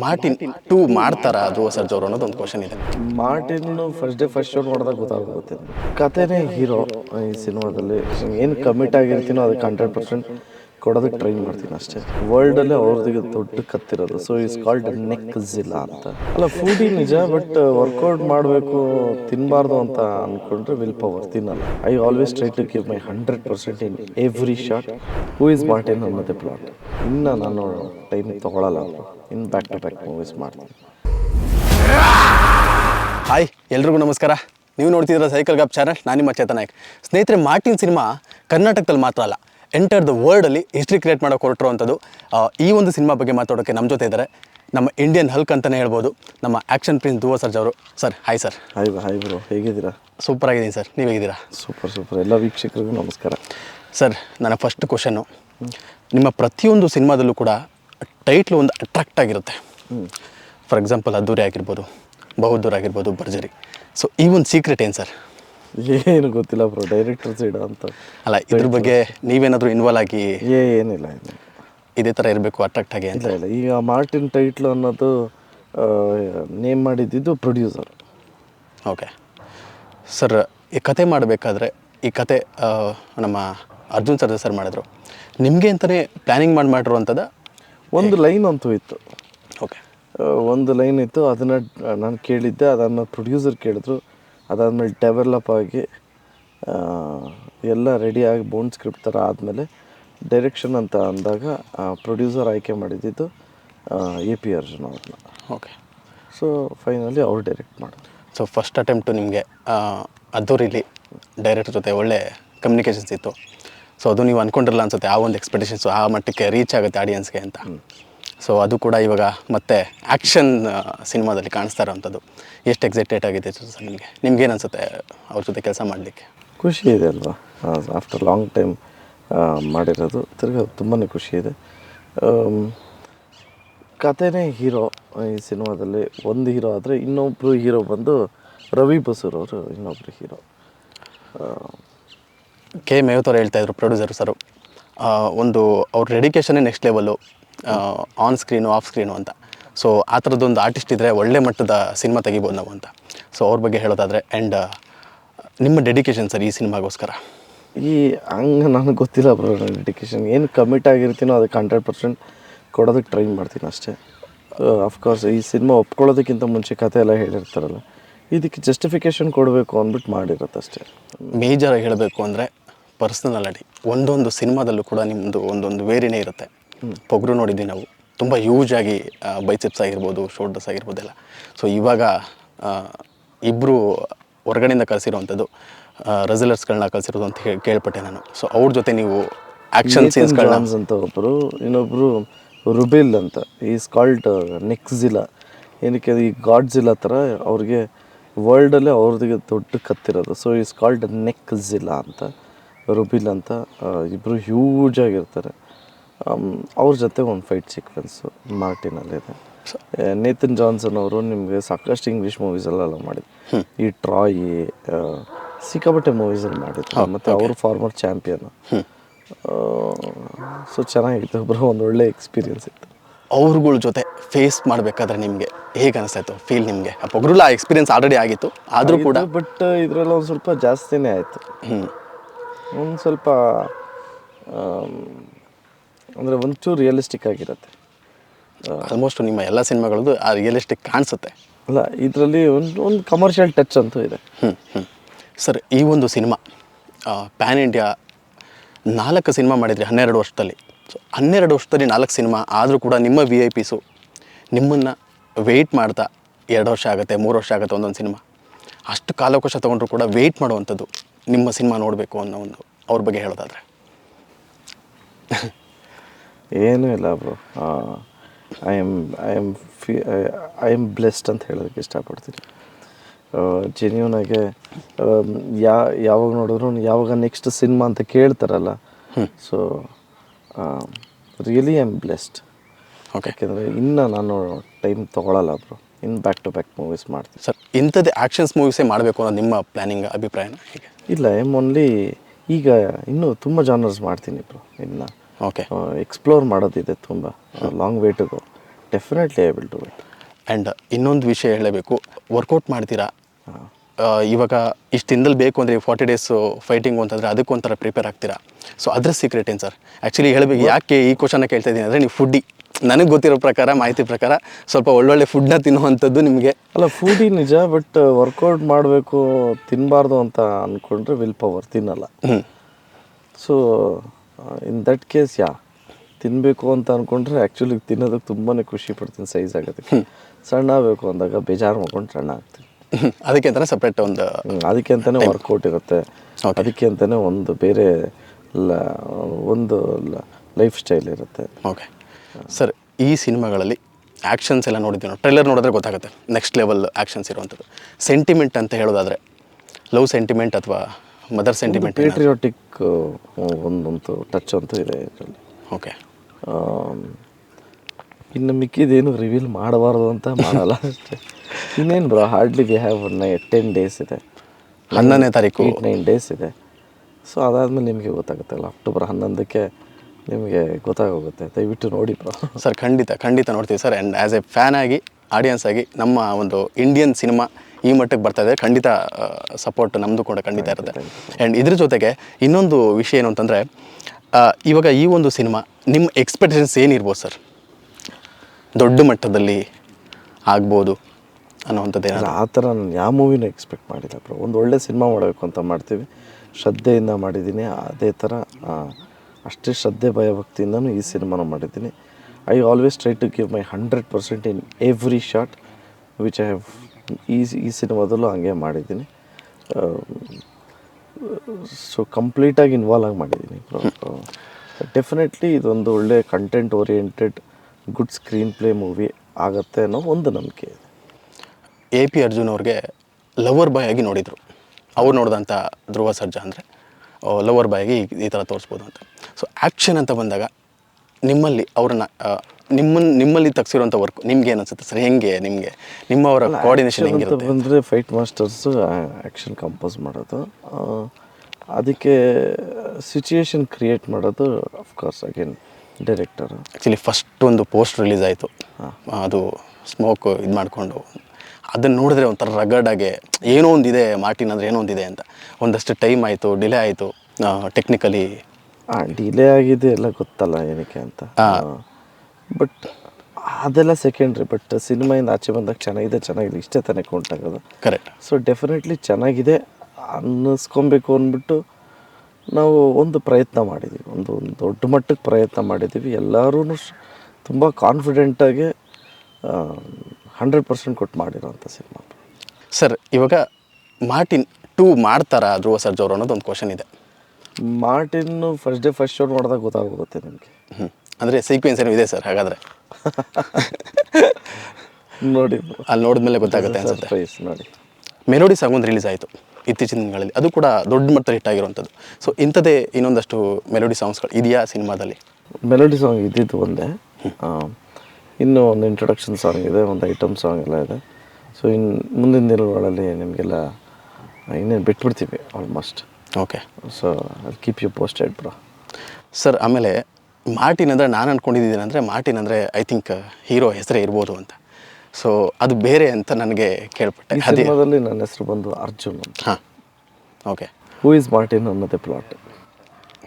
Martin to ಮಾಡ್ತಾರ ಅದು ಸರ್ಜ್ ಅವರು ಅನ್ನೋದು ಒಂದು ಕ್ವಶನ್ ಇದೆ. Martin first day first show ನೋಡಿದಾಗ ಗೊತ್ತಾಗುತ್ತೆ ಕತೆನೇ ಹೀರೋ ಈ ಸಿನಿಮಾದಲ್ಲಿ. ಏನು ಕಮಿಟ್ ಆಗಿರ್ತೀನೋ ಅದಕ್ಕೆ ಹಂಡ್ರೆಡ್ ಪರ್ಸೆಂಟ್ ಕೊಡೋದಕ್ಕೆ ಟ್ರೈ ಮಾಡ್ತೀನಿ ಅಷ್ಟೇ. ವರ್ಲ್ಡಲ್ಲೇ ಅವ್ರದಿಗೆ ದೊಡ್ಡ ಕತ್ತಿರೋದು. ಸೊ ಇಸ್ ಕಾಲ್ಡ್ ನೆಕ್ ಜಿಲ್ಲ ಅಂತ. ಅಲ್ಲ ಫುಡಿ ನಿಜ ಬಟ್ ವರ್ಕೌಟ್ ಮಾಡಬೇಕು ತಿನ್ನಬಾರ್ದು ಅಂತ ಅಂದ್ಕೊಂಡ್ರೆ ವಿಲ್ ಪವರ್ ತಿನ್ನಲ್ಲ I always try to give my hundred percent in every shot who is Martin ಅನ್ನೋದೇ ಪ್ಲಾಟ್ ಇನ್ನು ನಾನು ಟೈಮ್ ತೊಗೊಳಲ್ಲ ಇನ್ ಬ್ಯಾಕ್ ಟು ಬ್ಯಾಕ್ ಮೂವೀಸ್ ಮಾಡ್ತೀನಿ. ಹಾಯ್ ಎಲ್ರಿಗೂ ನಮಸ್ಕಾರ. ನೀವು ನೋಡ್ತಿದ್ದೀರ ಸೈಕಲ್ ಗಾಪ್ ಚಾನಲ್ ನಾನು ನಿಮ್ಮ ಚೇತನ್ ನಾಯಕ್. ಸ್ನೇಹಿತರೆ, ಮಾರ್ಟಿನ್ ಸಿನಿಮಾ ಕರ್ನಾಟಕದಲ್ಲಿ ಮಾತ್ರ ಅಲ್ಲ. ಎಂಟರ್ ದ ವರ್ಲ್ಡಲ್ಲಿ ಹಿಸ್ಟ್ರಿ ಕ್ರಿಯೇಟ್ ಮಾಡೋಕೆ ಹೊರಟಿರುವಂಥದ್ದು. ಈ ಒಂದು ಸಿನಿಮಾ ಬಗ್ಗೆ ಮಾತಾಡೋಕ್ಕೆ ನಮ್ಮ ಜೊತೆ ಇದ್ದಾರೆ. ನಮ್ಮ ಇಂಡಿಯನ್ ಹಲ್ಕ್ ಅಂತಲೇ ಹೇಳ್ಬೋದು. ನಮ್ಮ ಆ್ಯಕ್ಷನ್ ಪ್ರಿನ್ಸ್ ಧುವ ಸರ್ಜ್ ಅವರು. Sir hi sir hi hi bro ಹೇಗಿದ್ದೀರಾ? ಸೂಪರ್ ಆಗಿದ್ದೀನಿ ಸರ್ ನೀವು ಹೇಗಿದ್ದೀರಾ? ಸೂಪರ್ ಸೂಪರ್ ಎಲ್ಲ ವೀಕ್ಷಕರಿಗೂ ನಮಸ್ಕಾರ. ಸರ್ ನನ್ನ ಫಸ್ಟ್ ಕ್ವಶನ್ನು ನಿಮ್ಮ ಪ್ರತಿಯೊಂದು ಸಿನಿಮಾದಲ್ಲೂ ಕೂಡ ಟೈಟ್ಲು ಒಂದು ಅಟ್ರಾಕ್ಟ್ ಆಗಿರುತ್ತೆ. ಫಾರ್ ಎಕ್ಸಾಂಪಲ್ ಅದ್ದೂರಿ ಆಗಿರ್ಬೋದು ಬಹುದ್ದೂರ್ ಆಗಿರ್ಬೋದು ಭರ್ಜರಿ. ಸೊ ಈ ಒಂದು ಸೀಕ್ರೆಟ್ ಏನು ಸರ್ ಏನು ಗೊತ್ತಿಲ್ಲ ಬ್ರೋ ಡೈರೆಕ್ಟರ್ ಸೈಡ್ ಅಂತ. ಅಲ್ಲ ಇದ್ರ ಬಗ್ಗೆ ನೀವೇನಾದರೂ ಇನ್ವಾಲ್ವ್ ಆಗಿ ಏ ಏನಿಲ್ಲ ಏನಿಲ್ಲ. ಇದೇ ಥರ ಇರಬೇಕು ಅಟ್ರಾಕ್ಟ್ ಆಗಿ ಅಂತ? ಇಲ್ಲ ಇಲ್ಲ. ಈಗ ಮಾರ್ಟಿನ್ ಟೈಟ್ಲ್ ಅನ್ನೋದು ನೇಮ್ ಮಾಡಿದ್ದು ಪ್ರೊಡ್ಯೂಸರ್ ಓಕೆ ಸರ್ ಈ ಕತೆ ಮಾಡಬೇಕಾದ್ರೆ ಈ ಕತೆ ನಮ್ಮ ಅರ್ಜುನ್ ಸರ್ ಸರ್ ಮಾಡಿದ್ರು. ನಿಮಗೆ ಅಂತಲೇ ಪ್ಲ್ಯಾನಿಂಗ್ ಮಾಡಿ ಮಾಡಿರುವಂಥದ್ದು ಒಂದು ಲೈನ್ ಅಂತೂ ಇತ್ತು. ಓಕೆ ಒಂದು ಲೈನ್ ಇತ್ತು. ಅದನ್ನು ನಾನು ಕೇಳಿದ್ದೆ. ಅದನ್ನು ಪ್ರೊಡ್ಯೂಸರ್ ಕೇಳಿದ್ರು. ಅದಾದ್ಮೇಲೆ ಡೆವಲಪ್ ಆಗಿ ಎಲ್ಲ ರೆಡಿಯಾಗಿ ಬೋನ್ ಸ್ಕ್ರಿಪ್ಟ್ ಥರ ಆದಮೇಲೆ ಡೈರೆಕ್ಷನ್ ಅಂತ ಅಂದಾಗ ಪ್ರೊಡ್ಯೂಸರ್ ಆಯ್ಕೆ ಮಾಡಿದ್ದು ಎ ಪಿ ಅರ್ಜುನ್ ಅವ್ರನ್ನ. ಓಕೆ ಸೊ ಫೈನಲಿ ಅವ್ರು ಡೈರೆಕ್ಟ್ ಮಾಡಿದ್ರು. ಸೊ ಫಸ್ಟ್ ಅಟೆಂಪ್ಟು ನಿಮಗೆ ಅದ್ದೂರಿಲಿ ಡೈರೆಕ್ಟರ್ ಜೊತೆ ಒಳ್ಳೆ ಕಮ್ಯುನಿಕೇಷನ್ಸ್ ಇತ್ತು. ಸೊ ಅದು ನೀವು ಅಂದ್ಕೊಂಡಿರಲ್ಲ ಅನ್ಸುತ್ತೆ ಆ ಒಂದು ಎಕ್ಸ್ಪೆಕ್ಟೇಷನ್ಸು ಆ ಮಟ್ಟಕ್ಕೆ ರೀಚ್ ಆಗುತ್ತೆ ಆಡಿಯನ್ಸ್ಗೆ ಅಂತ. ಸೊ ಅದು ಕೂಡ ಇವಾಗ ಮತ್ತೆ ಆ್ಯಕ್ಷನ್ ಸಿನಿಮಾದಲ್ಲಿ ಕಾಣಿಸ್ತಾ ಇರೋವಂಥದ್ದು. ಎಷ್ಟು ಎಕ್ಸೈಟೆಡ್ ಆಗಿದೆ ಸರ್ ನಿಮಗೆ? ನಿಮ್ಗೇನು ಅನಿಸುತ್ತೆ ಅವ್ರ ಜೊತೆ ಕೆಲಸ ಮಾಡಲಿಕ್ಕೆ? ಖುಷಿ ಇದೆ ಅಲ್ವಾ? ಆಫ್ಟರ್ ಲಾಂಗ್ ಟೈಮ್ ಮಾಡಿರೋದು ತಿರ್ಗಿ ತುಂಬಾ ಖುಷಿ ಇದೆ. ಕಥೆನೇ ಕತೆನೇ ಹೀರೋ ಈ ಸಿನಿಮಾದಲ್ಲಿ ಒಂದು ಹೀರೋ ಆದರೆ ಇನ್ನೊಬ್ಬರು ಹೀರೋ ಬಂದು ರವಿ ಬಸೂರ್ ಅವರು ಇನ್ನೊಬ್ಬರು ಹೀರೋ. ಕೆ. ಮೇವತ್ತವ್ರು ಹೇಳ್ತಾ ಇದ್ರು ಪ್ರೊಡ್ಯೂಸರ್ ಸರು. ಒಂದು ಅವ್ರ ಡೆಡಿಕೇಶನೇ next level on screen off screen ಅಂತ. ಸೊ ಆ ಥರದ್ದೊಂದು ಆರ್ಟಿಸ್ಟ್ ಇದ್ದರೆ ಒಳ್ಳೆ ಮಟ್ಟದ ಸಿನಿಮಾ ತೆಗಿಬೋದು ನಾವು ಅಂತ. ಸೊ ಅವ್ರ ಬಗ್ಗೆ ಹೇಳೋದಾದರೆ ಆ್ಯಂಡ್ ನಿಮ್ಮ ಡೆಡಿಕೇಶನ್ ಸರ್ ಈ ಸಿನಿಮಾಗೋಸ್ಕರ ಈ ಹಂಗೆ ನನಗೆ ಗೊತ್ತಿಲ್ಲ ಬ್ರೋ ಡೆಡಿಕೇಶನ್ ಏನು ಕಮಿಟ್ ಆಗಿರ್ತೀನೋ ಅದಕ್ಕೆ ಹಂಡ್ರೆಡ್ ಪರ್ಸೆಂಟ್ ಕೊಡೋದಕ್ಕೆ ಟ್ರೈ ಮಾಡ್ತೀನಿ ಅಷ್ಟೇ. ಅಫ್ಕೋರ್ಸ್ ಈ ಸಿನಿಮಾ ಒಪ್ಕೊಳ್ಳೋದಕ್ಕಿಂತ ಮುಂಚೆ ಕತೆ ಎಲ್ಲ ಹೇಳಿರ್ತಾರಲ್ಲ ಇದಕ್ಕೆ ಜಸ್ಟಿಫಿಕೇಷನ್ ಕೊಡಬೇಕು ಅಂದ್ಬಿಟ್ಟು ಮಾಡಿರುತ್ತೆ ಅಷ್ಟೇ. ಮೇಜರಾಗಿ ಹೇಳಬೇಕು ಅಂದರೆ ಪರ್ಸ್ನಲ್ ಅಡಿ ಒಂದೊಂದು ಸಿನಿಮಾದಲ್ಲೂ ಕೂಡ ನಿಮ್ಮದು ಒಂದೊಂದು ವೇರಿನೇ ಇರುತ್ತೆ. ಪೊಗರು ನೋಡಿದ್ವಿ ನಾವು. ತುಂಬ ಯೂಜ್ ಆಗಿ ಬೈಸೆಪ್ಸ್ ಆಗಿರ್ಬೋದು ಶೋಲ್ಡರ್ಸ್ ಆಗಿರ್ಬೋದೆಲ್ಲ ಸೊ ಇವಾಗ ಇಬ್ಬರು ಹೊರಗಡೆಯಿಂದ ಕಲಿಸಿರುವಂಥದ್ದು ರೆಸಲರ್ಸ್ಗಳನ್ನ ಕಲಿಸಿರೋದು ಅಂತ ಹೇಳಿ ಕೇಳ್ಪಟ್ಟೆ ನಾನು. ಸೊ ಅವ್ರ ಜೊತೆ ನೀವು ಆ್ಯಕ್ಷನ್ ಸೀನ್ಸ್ಗಳನ್ನ ಅಂತ ಒಬ್ಬರು ಇನ್ನೊಬ್ಬರು ರುಬಿಲ್ ಅಂತ. ಈಸ್ ಕಾಲ್ಡ್ ನೆಕ್ಸಿಲಾ ಏನಕ್ಕೆ ಅದು ಈ ಗಾಡ್ಜಿಲ್ಲಾ ಥರ ಅವ್ರಿಗೆ ವರ್ಲ್ಡಲ್ಲೇ ಅವ್ರದಿಗೆ ದೊಡ್ಡ ಕತ್ತಿರೋದು. ಸೊ ಈ ಕಾಲ್ಡ್ ನೆಕ್ ಅಂತ ರುಬಿಲ್ ಅಂತ ಇಬ್ಬರು ಹ್ಯೂಜ್ ಆಗಿರ್ತಾರೆ. ಅವ್ರ ಜೊತೆ ಒಂದು ಫೈಟ್ ಸೀಕ್ವೆನ್ಸು ಮಾರ್ಟಿನಲ್ಲಿದೆ. ನೇತನ್ ಜಾನ್ಸನ್ ಅವರು ನಿಮಗೆ ಸಾಕಷ್ಟು ಇಂಗ್ಲೀಷ್ ಮೂವೀಸಲ್ಲೆಲ್ಲ ಮಾಡಿದ್ರು. ಈ ಟ್ರಾಯಿ ಸಿಕ್ಕಾಪಟ್ಟೆ ಮೂವೀಸಲ್ಲಿ ಮಾಡಿದ್ರು. ಮತ್ತು ಅವರು ಫಾರ್ಮರ್ ಚಾಂಪಿಯನ್ ಸೊ ಚೆನ್ನಾಗಿತ್ತು. ಒಬ್ಬರು ಒಂದು ಒಳ್ಳೆ ಎಕ್ಸ್ಪೀರಿಯನ್ಸ್ ಇತ್ತು. ಅವ್ರಗಳ ಜೊತೆ ಫೇಸ್ ಮಾಡಬೇಕಾದ್ರೆ ನಿಮಗೆ ಹೇಗೆ ಅನಿಸ್ತಾಯಿತ್ತು? ಫೀಲ್ ನಿಮಗೆ? ಆ ಪೊಗರುಲ್ಲ ಎಕ್ಸ್ಪೀರಿಯನ್ಸ್ ಆಲ್ರೆಡಿ ಆಗಿತ್ತು. ಆದರೂ ಕೂಡ. ಬಟ್ ಇದರಲ್ಲಿ ಒಂದು ಸ್ವಲ್ಪ ಜಾಸ್ತಿನೇ ಆಯಿತು. ಒಂದು ಸ್ವಲ್ಪ ಅಂದರೆ ಒಂಚೂರು ರಿಯಲಿಸ್ಟಿಕ್ ಆಗಿರುತ್ತೆ. ಆಲ್ಮೋಸ್ಟ್ ನಿಮ್ಮ ಎಲ್ಲ ಸಿನಿಮಾಗಳದ್ದು ಆ ರಿಯಲಿಸ್ಟಿಕ್ ಕಾಣಿಸುತ್ತೆ. ಅಲ್ಲ ಇದರಲ್ಲಿ ಒಂದು ಒಂದು ಕಮರ್ಷಿಯಲ್ ಟಚ್ ಅಂತೂ ಇದೆ. ಹ್ಞೂ ಹ್ಞೂ ಸರ್ ಈ ಒಂದು ಸಿನಿಮಾ ಪ್ಯಾನ್ ಇಂಡಿಯಾ ನಾಲ್ಕು ಸಿನಿಮಾ ಮಾಡಿದ್ರಿ ಹನ್ನೆರಡು ವರ್ಷದಲ್ಲಿ. ಸೊ ಹನ್ನೆರಡು ವರ್ಷದಲ್ಲಿ ನಾಲ್ಕು ಸಿನಿಮಾ ಆದರೂ ಕೂಡ ನಿಮ್ಮ ವಿ ಐ ಪಿಸು ನಿಮ್ಮನ್ನು ವೆಯ್ಟ್ ಮಾಡ್ತಾ ಎರಡು ವರ್ಷ ಆಗುತ್ತೆ ಮೂರು ವರ್ಷ ಆಗುತ್ತೆ ಒಂದೊಂದು ಸಿನಿಮಾ. ಅಷ್ಟು ಕಾಲಾವಕಾಶ ತೊಗೊಂಡ್ರು ಕೂಡ ವೆಯ್ಟ್ ಮಾಡುವಂಥದ್ದು ನಿಮ್ಮ ಸಿನಿಮಾ ನೋಡಬೇಕು ಅನ್ನೋ ಒಂದು ಅವ್ರ ಬಗ್ಗೆ ಹೇಳೋದಾದರೆ. ಏನೂ ಇಲ್ಲ bro. I am I am fee I am blessed ಅಂತ ಹೇಳೋದಕ್ಕೆ ಇಷ್ಟಪಡ್ತೀನಿ. ಜೆನ್ಯೂನಾಗೆ ಯಾ ಯಾವಾಗ ನೋಡಿದ್ರು ಯಾವಾಗ ನೆಕ್ಸ್ಟ್ ಸಿನಿಮಾ ಅಂತ ಕೇಳ್ತಾರಲ್ಲ so really I am blessed okay ಯಾಕೆಂದರೆ ಇನ್ನು ನಾನು ಟೈಮ್ ತೊಗೊಳಲ್ಲ ಬ್ರೋ. ಇನ್ನು ಬ್ಯಾಕ್ ಟು ಬ್ಯಾಕ್ ಮೂವೀಸ್ ಮಾಡ್ತೀನಿ. ಸರ್ ಇಂಥದ್ದೇ ಆ್ಯಕ್ಷನ್ಸ್ ಮೂವೀಸೇ ಮಾಡಬೇಕು ಅನ್ನೋ ನಿಮ್ಮ ಪ್ಲ್ಯಾನಿಂಗ್ ಅಭಿಪ್ರಾಯನ? ಹೇಗೆ ಇಲ್ಲ ಎಂ ಓನ್ಲಿ ಈಗ ಇನ್ನೂ ತುಂಬ ಜಾನರ್ಸ್ ಮಾಡ್ತೀನಿ ಬ್ರೋ ಇನ್ನು. ಓಕೆ ಎಕ್ಸ್ಪ್ಲೋರ್ ಮಾಡೋದಿದೆ ತುಂಬ. Long way to go definitely will do it and ಇನ್ನೊಂದು ವಿಷಯ ಹೇಳಬೇಕು. ವರ್ಕೌಟ್ ಮಾಡ್ತೀರಾ? ಇವಾಗ ಇಷ್ಟು ದಿನದಲ್ಲಿ ಬೇಕು ಅಂದರೆ ಫಾರ್ಟಿ ಡೇಸು ಫೈಟಿಂಗ್ ಅಂತಂದರೆ ಅದಕ್ಕೊಂಥರ ಪ್ರಿಪೇರ್ ಆಗ್ತೀರಾ? ಸೊ ಅದ್ರ ಸೀಕ್ರೆಟ್ ಏನು ಸರ್ ಆ್ಯಕ್ಚುಲಿ ಹೇಳಬೇಕು ಯಾಕೆ ಈ ಕ್ವಶನ ಕೇಳ್ತಾ ಇದ್ದೀನಿ ಅಂದರೆ ನೀವು ಫುಡ್ಡಿ ನನಗೆ ಗೊತ್ತಿರೋ ಪ್ರಕಾರ ಮಾಹಿತಿ ಪ್ರಕಾರ ಸ್ವಲ್ಪ ಒಳ್ಳೊಳ್ಳೆ ಫುಡ್ನ ತಿನ್ನುವಂಥದ್ದು ನಿಮಗೆ. ಅಲ್ಲ ಫುಡ್ಡಿ ನಿಜ ಬಟ್ ವರ್ಕೌಟ್ ಮಾಡಬೇಕು ತಿನ್ನಬಾರ್ದು ಅಂತ ಅಂದ್ಕೊಂಡ್ರೆ ವಿಲ್ ಪವರ್ ತಿನ್ನಲ್ಲ. ಹ್ಞೂ ಸೊ ಇನ್ ದಟ್ ಕೇಸ್ ಯಾ ತಿನ್ನಬೇಕು ಅಂತ ಅಂದ್ಕೊಂಡ್ರೆ ಆ್ಯಕ್ಚುಲಿ ತಿನ್ನೋದಕ್ಕೆ ತುಂಬಾ ಖುಷಿ ಪಡ್ತೀನಿ ಸೈಜ್ ಆಗೋದಕ್ಕೆ. ಸಣ್ಣ ಆಗಬೇಕು ಅಂದಾಗ ಬೇಜಾರು ಮಾಡ್ಕೊಂಡು ಸಣ್ಣ ಆಗ್ತೀನಿ. ಅದಕ್ಕೆ ಅಂತಲೇ ಸಪ್ರೇಟ್ ಒಂದು ಅದಕ್ಕೆ ಅಂತಲೇ ವರ್ಕೌಟ್ ಇರುತ್ತೆ. ಅದಕ್ಕೆ ಅಂತಲೇ ಒಂದು ಬೇರೆ ಲ ಒಂದು ಲೈಫ್ ಸ್ಟೈಲ್ ಇರುತ್ತೆ. ಓಕೆ ಸರ್ ಈ ಸಿನಿಮಾಗಳಲ್ಲಿ ಆ್ಯಕ್ಷನ್ಸ್ ಎಲ್ಲ ನೋಡಿದ್ದೀವಿ ನಾವು. ಟ್ರೈಲರ್ ನೋಡಿದ್ರೆ ಗೊತ್ತಾಗುತ್ತೆ. ನೆಕ್ಸ್ಟ್ ಲೆವೆಲ್ ಆ್ಯಕ್ಷನ್ಸ್ ಇರುವಂಥದ್ದು. ಸೆಂಟಿಮೆಂಟ್ ಅಂತ ಹೇಳೋದಾದರೆ ಲವ್ ಸೆಂಟಿಮೆಂಟ್ ಅಥವಾ ಮದರ್ ಸೆಂಟಿಮೆಂಟ್ ಪೇಟ್ರಿಯೋಟಿಕ್ ಒಂದಂತೂ ಟಚ್ ಅಂತೂ ಇದೆ ಇದರಲ್ಲಿ ಓಕೆ ಇನ್ನು ಮಿಕ್ಕಿದೇನು ರಿವೀಲ್ ಮಾಡಬಾರ್ದು ಅಂತ ಮಾಡಲ್ಲ. ಅಷ್ಟೇ ಇನ್ನೇನು bro hardly we have nine ten days ಇದೆ. ಹನ್ನೊಂದನೇ ತಾರೀಕು. ನೈನ್ ಡೇಸ್ ಇದೆ. ಸೊ ಅದಾದಮೇಲೆ ನಿಮಗೆ ಗೊತ್ತಾಗುತ್ತಲ್ಲ ಅಕ್ಟೋಬರ್ ಹನ್ನೊಂದಕ್ಕೆ ನಿಮಗೆ ಗೊತ್ತಾಗೋಗುತ್ತೆ. ದಯವಿಟ್ಟು ನೋಡಿ ಬ್ರೋ ಸರ್ ಖಂಡಿತ ಖಂಡಿತ ನೋಡ್ತೀವಿ sir and as a fan ಆಗಿ ಆಡಿಯನ್ಸ್ ಆಗಿ ನಮ್ಮ ಒಂದು ಇಂಡಿಯನ್ ಸಿನಿಮಾ ಈ ಮಟ್ಟಕ್ಕೆ ಬರ್ತಾ ಇದೆ. ಖಂಡಿತ ಸಪೋರ್ಟ್ ನಮ್ಮದು ಕೂಡ ಖಂಡಿತ ಇರುತ್ತೆ. ಆ್ಯಂಡ್ ಇದ್ರ ಜೊತೆಗೆ ಇನ್ನೊಂದು ವಿಷಯ ಏನು ಅಂತಂದರೆ ಇವಾಗ ಈ ಒಂದು ಸಿನಿಮಾ ನಿಮ್ಮ ಎಕ್ಸ್ಪೆಕ್ಟೇಷನ್ಸ್ ಏನಿರ್ಬೋದು ಸರ್ ದೊಡ್ಡ ಮಟ್ಟದಲ್ಲಿ ಆಗ್ಬೋದು ಅನ್ನೋವಂಥದ್ದು ಆ ಥರ ನಾನು ಯಾವ ಮೂವಿನೂ ಎಕ್ಸ್ಪೆಕ್ಟ್ ಮಾಡಿಲ್ಲ ಬ್ರೋ ಒಂದು ಒಳ್ಳೆ ಸಿನಿಮಾ ಮಾಡಬೇಕು ಅಂತ ಮಾಡ್ತೀವಿ. ಶ್ರದ್ಧೆಯಿಂದ ಮಾಡಿದ್ದೀನಿ. ಅದೇ ಥರ ಅಷ್ಟೇ ಶ್ರದ್ಧೆ ಭಯಭಕ್ತಿಯಿಂದನೂ ಈ ಸಿನಿಮಾನ ಮಾಡಿದ್ದೀನಿ. I always try to give my hundred percent in every shot which I have ಈ ಈ ಸಿನಿಮಾದಲ್ಲೂ ಹಂಗೆ ಮಾಡಿದ್ದೀನಿ. ಸೊ ಕಂಪ್ಲೀಟಾಗಿ ಇನ್ವಾಲ್ವ್ ಆಗಿ ಮಾಡಿದ್ದೀನಿ. ಡೆಫಿನೆಟ್ಲಿ ಇದೊಂದು ಒಳ್ಳೆ content oriented good screenplay movie ಆಗುತ್ತೆ ಅನ್ನೋ ಒಂದು ನಂಬಿಕೆ ಇದೆ. ಎ ಪಿ ಅರ್ಜುನ್ ಅವ್ರಿಗೆ ಲವರ್ ಬಾಯ್ ಆಗಿ ನೋಡಿದರು. ಅವ್ರು ನೋಡಿದಂಥ ಧ್ರುವ ಸರ್ಜಾ ಅಂದರೆ ಲವರ್ ಬಾಯ್ ಆಗಿ ಈ ಥರ ತೋರಿಸ್ಬೋದು ಅಂತ. ಸೊ ಆ್ಯಕ್ಷನ್ ಅಂತ ಬಂದಾಗ ನಿಮ್ಮಲ್ಲಿ ಅವ್ರನ್ನ ನಿಮ್ಮ ನಿಮ್ಮನ್ನ ನಿಮ್ಮಲ್ಲಿ ತೆಗ್ಸಿರುವಂಥ ವರ್ಕ್ ನಿಮ್ಗೆ ಏನು ಅನ್ಸುತ್ತೆ ಸರ್? ಹೆಂಗೆ ನಿಮಗೆ? ನಿಮ್ಮವರ ಕೋಆರ್ಡಿನೇಷನ್ ಹೆಂಗೆ ಅಂದರೆ ಫೈಟ್ ಮಾಸ್ಟರ್ಸು ಆ್ಯಕ್ಷನ್ ಕಂಪೋಸ್ ಮಾಡೋದು. ಅದಕ್ಕೆ ಸಿಚುಯೇಷನ್ ಕ್ರಿಯೇಟ್ ಮಾಡೋದು of course again director actually first ಒಂದು ಪೋಸ್ಟ್ ರಿಲೀಸ್ ಆಯಿತು. ಅದು ಸ್ಮೋಕ್ ಇದು ಮಾಡಿಕೊಂಡು. ಅದನ್ನು ನೋಡಿದ್ರೆ ಒಂಥರ ರಗಡಾಗೆ ಏನೋ ಒಂದಿದೆ ಮಾರ್ಟಿನ್ ಅಂದರೆ ಏನೋ ಒಂದಿದೆ ಅಂತ. ಒಂದಷ್ಟು ಟೈಮ್ ಆಯಿತು ಡಿಲೇ ಆಯಿತು. ಟೆಕ್ನಿಕಲಿ ಹಾಂ ಡಿಲೇ ಆಗಿದೆ ಎಲ್ಲ ಗೊತ್ತಲ್ಲ ಏನಕ್ಕೆ ಅಂತ. ಬಟ್ ಅದೆಲ್ಲ ಸೆಕೆಂಡ್ರಿ ಬಟ್ ಸಿನಿಮಾಯಿಂದ ಆಚೆ ಬಂದಾಗ ಚೆನ್ನಾಗಿದೆ ಚೆನ್ನಾಗಿದೆ ಇಷ್ಟೇ ತಾನೇ ಕೌಂಟ್ ಆಗೋದು. ಕರೆಕ್ಟ್ ಸೊ ಡೆಫಿನೆಟ್ಲಿ ಚೆನ್ನಾಗಿದೆ ಅನ್ನಿಸ್ಕೊಬೇಕು ಅಂದ್ಬಿಟ್ಟು ನಾವು ಒಂದು ಪ್ರಯತ್ನ ಮಾಡಿದ್ದೀವಿ ಒಂದು ಒಂದು ದೊಡ್ಡ ಮಟ್ಟಕ್ಕೆ ಪ್ರಯತ್ನ ಮಾಡಿದ್ದೀವಿ ಎಲ್ಲರೂ ತುಂಬ ಕಾನ್ಫಿಡೆಂಟಾಗಿ ಹಂಡ್ರೆಡ್ ಪರ್ಸೆಂಟ್ ಕೊಟ್ಟು ಮಾಡಿರೋಂಥ ಸಿನಿಮಾ ಸರ್ ಇವಾಗ ಮಾರ್ಟಿನ್ ಟೂ ಮಾಡ್ತಾರಾ ಧ್ರುವ ಸರ್ಜವ್ರು ಅನ್ನೋದು ಒಂದು ಕ್ವಶನ್ ಇದೆ. Martin first day first show ನೋಡಿದಾಗ ಗೊತ್ತಾಗೋಗುತ್ತೆ ನಿಮಗೆ. ಹ್ಞೂ ಅಂದರೆ ಸೀಕ್ವೆನ್ಸ್ ಏನು ಇದೆ ಸರ್ ಹಾಗಾದರೆ? ನೋಡಿ. ಅಲ್ಲಿ ನೋಡಿದ್ಮೇಲೆ ಗೊತ್ತಾಗುತ್ತೆ ಅನ್ಸುತ್ತೆ. ನೋಡಿ. ಮೆಲೋಡಿ ಸಾಂಗ್ ಒಂದು ರಿಲೀಸ್ ಆಯಿತು ಇತ್ತೀಚಿನ ದಿನಗಳಲ್ಲಿ. ಅದು ಕೂಡ ದೊಡ್ಡ ಮಟ್ಟದಲ್ಲಿ ಹಿಟ್ ಆಗಿರುವಂಥದ್ದು. ಸೊ ಇಂಥದ್ದೇ ಇನ್ನೊಂದಷ್ಟು ಮೆಲೋಡಿ ಸಾಂಗ್ಸ್ಗಳು ಇದೆಯಾ ಸಿನಿಮಾದಲ್ಲಿ? ಮೆಲೋಡಿ ಸಾಂಗ್ ಇದ್ದಿದ್ದು ಒಂದೇ. ಇನ್ನು ಒಂದು ಇಂಟ್ರೊಡಕ್ಷನ್ ಸಾಂಗ್ ಇದೆ ಒಂದು ಐಟಮ್ ಸಾಂಗ್ ಎಲ್ಲ ಇದೆ. ಸೊ ಇನ್ನು ಮುಂದಿನ ದಿನಗಳಲ್ಲಿ ನಿಮಗೆಲ್ಲ ಇನ್ನೇನು ಬಿಟ್ಬಿಡ್ತೀವಿ ಆಲ್ಮೋಸ್ಟ್ ಓಕೆ ಸೊ ಅದು keep you posted bro sir ಆಮೇಲೆ ಮಾರ್ಟಿನ್ ಅಂದರೆ ನಾನು ಅಂದ್ಕೊಂಡಿದ್ದೀನಿ ಅಂದರೆ ಮಾರ್ಟಿನ್ ಅಂದರೆ ಐ ಥಿಂಕ್ ಹೀರೋ ಹೆಸರೇ ಇರ್ಬೋದು ಅಂತ. ಸೊ ಅದು ಬೇರೆ ಅಂತ ನನಗೆ ಕೇಳ್ಪಟ್ಟೆ. ಅದೇ. ಸಿನಿಮಾದಲ್ಲಿ ನನ್ನ ಹೆಸರು ಬಂದು ಅರ್ಜುನ್ ಅಂತ. ಹಾಂ. ಓಕೆ ಹೂ ಇಸ್ ಮಾರ್ಟಿನ್ ಅನ್ನೋದೇ ಪ್ಲಾಟ್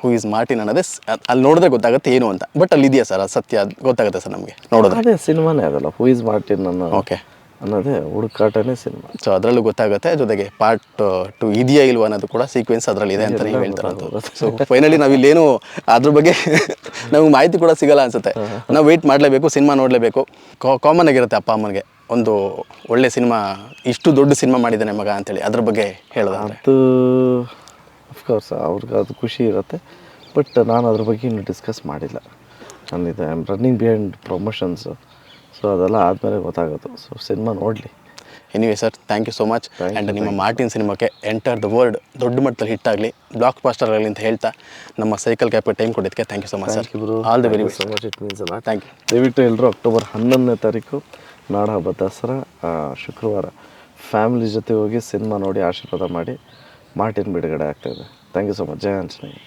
ಹೂ ಇಸ್ ಮಾರ್ಟಿನ್ ಅನ್ನೋದೇ ಅಲ್ಲಿ ನೋಡಿದ್ರೆ ಗೊತ್ತಾಗುತ್ತೆ ಏನು ಅಂತ. ಬಟ್ ಅಲ್ಲಿ ಇದೆಯಾ ಸರ್? ಅದು ಸತ್ಯ ಅದ್ ಗೊತ್ತಾಗುತ್ತೆ ಸರ್ ನಮಗೆ. ನೋಡೋದು ಅದೇ ಸಿನಿಮಾನೇ ಆಗಲ್ಲ ಹೂ ಇಸ್ ಮಾರ್ಟಿನ್ ಅನ್ನೋ ಓಕೆ ಅನ್ನೋದೇ ಹುಡುಕಾಟನೇ ಸಿನಿಮಾ. ಸೊ ಅದರಲ್ಲೂ ಗೊತ್ತಾಗುತ್ತೆ ಜೊತೆಗೆ ಪಾರ್ಟ್ ಟು ಇದೆಯಾ ಇಲ್ವಾ ಅನ್ನೋದು ಕೂಡ ಸೀಕ್ವೆನ್ಸ್ ಅದರಲ್ಲಿ ಇದೆ ಅಂತ ನೀವು ಹೇಳ್ತಾರಂತ. ಸೊ ಫೈನಲಿ ನಾವು ಇಲ್ಲೇನು ಅದ್ರ ಬಗ್ಗೆ ನಮಗೆ ಮಾಹಿತಿ ಕೂಡ ಸಿಗಲ್ಲ ಅನ್ಸುತ್ತೆ. ನಾವು ವೆಯ್ಟ್ ಮಾಡಲೇಬೇಕು ಸಿನಿಮಾ ನೋಡಲೇಬೇಕು. ಕಾಮನ್ ಆಗಿರುತ್ತೆ ಅಪ್ಪ ಅಮ್ಮನಿಗೆ. ಒಂದು ಒಳ್ಳೆ ಸಿನಿಮಾ ಇಷ್ಟು ದೊಡ್ಡ ಸಿನಿಮಾ ಮಾಡಿದ್ದಾನೆ ಮಗ ಅಂತೇಳಿ ಅದ್ರ ಬಗ್ಗೆ ಹೇಳೋದಾದ್ರೆ. ಅದು ಅಫ್ಕೋರ್ಸ್ ಅವ್ರಿಗೆ ಅದು ಖುಷಿ ಇರುತ್ತೆ. ಬಟ್ ನಾನು ಅದ್ರ ಬಗ್ಗೆ ಇನ್ನೂ ಡಿಸ್ಕಸ್ ಮಾಡಿಲ್ಲ. ನಾನು ಇದು I am running behind promotions so ಅದೆಲ್ಲ ಆದಮೇಲೆ ಗೊತ್ತಾಗುತ್ತೆ. ಸೊ ಸಿನಿಮಾ ನೋಡಲಿ. Anyway sir thank you so much and ನಿಮ್ಮ ಮಾರ್ಟಿನ್ ಸಿನಿಮಾಕ್ಕೆ ಎಂಟರ್ ದ ವರ್ಲ್ಡ್ ದೊಡ್ಡ ಮಟ್ಟದಲ್ಲಿ ಹಿಟ್ ಆಗಲಿ. ಬ್ಲಾಕ್ ಪಾಸ್ಟರ್ ಆಗಲಿ ಅಂತ ಹೇಳ್ತಾ ನಮ್ಮ ಸೈಕಲ್ ಕ್ಯಾಪ್ಗೆ ಟೈಮ್ ಕೊಟ್ಟಿದ್ದಕ್ಕೆ thank you so much sir all the very so much it means ಅಲ್ಲ ಥ್ಯಾಂಕ್ ಯು ದಯವಿಟ್ಟು ಎಲ್ಲರೂ ಅಕ್ಟೋಬರ್ ಹನ್ನೊಂದನೇ ತಾರೀಕು ನಾಡ ಹಬ್ಬ ದಸರಾ ಶುಕ್ರವಾರ ಫ್ಯಾಮಿಲಿ ಜೊತೆ ಹೋಗಿ ಸಿನಿಮಾ ನೋಡಿ ಆಶೀರ್ವಾದ ಮಾಡಿ ಮಾರ್ಟಿನ್ ಬಿಡುಗಡೆ ಆಗ್ತಾಯಿದೆ ಥ್ಯಾಂಕ್ ಯು ಸೊ ಮಚ್ ಜಯ ಆಂಜನೇಯ.